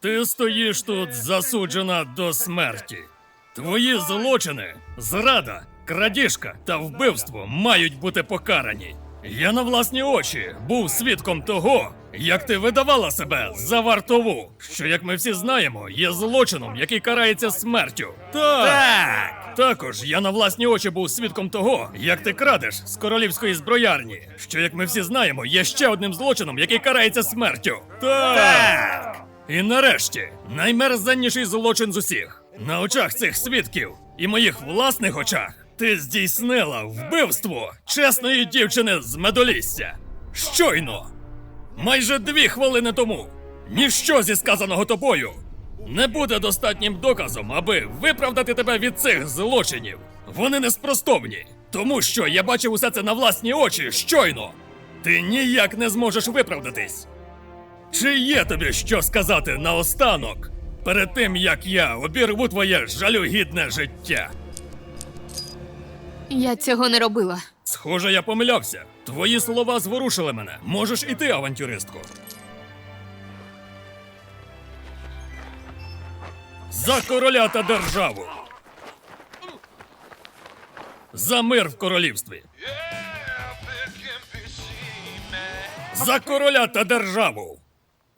Ти стоїш тут засуджена до смерті. Твої злочини, зрада, крадіжка та вбивство мають бути покарані. Я на власні очі був свідком того, як ти видавала себе за вартову, що, як ми всі знаємо, є злочином, який карається смертю. Так. Так! Також я на власні очі був свідком того, як ти крадеш з королівської зброярні, що, як ми всі знаємо, є ще одним злочином, який карається смертю. Так. І нарешті, наймерзенніший злочин з усіх. На очах цих свідків і моїх власних очах ти здійснила вбивство чесної дівчини з медолісся. Щойно! Майже дві хвилини тому. Ніщо зі сказаного тобою не буде достатнім доказом, аби виправдати тебе від цих злочинів. Вони неспростовні, тому що я бачив усе це на власні очі щойно. Ти ніяк не зможеш виправдатись. Чи є тобі що сказати наостанок, перед тим як я обірву твоє жалюгідне життя? Я цього не робила. Схоже, я помилявся. Твої слова зворушили мене. Можеш і ти, авантюристко. За короля та державу. За мир в королівстві. За короля та державу.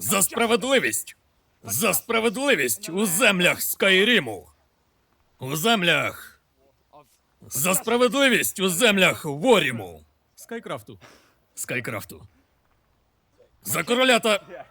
За справедливість. За справедливість у землях Скайріму. У землях. За справедливість у землях Воріму. Скайкрафту. Скайкрафту. За короля та.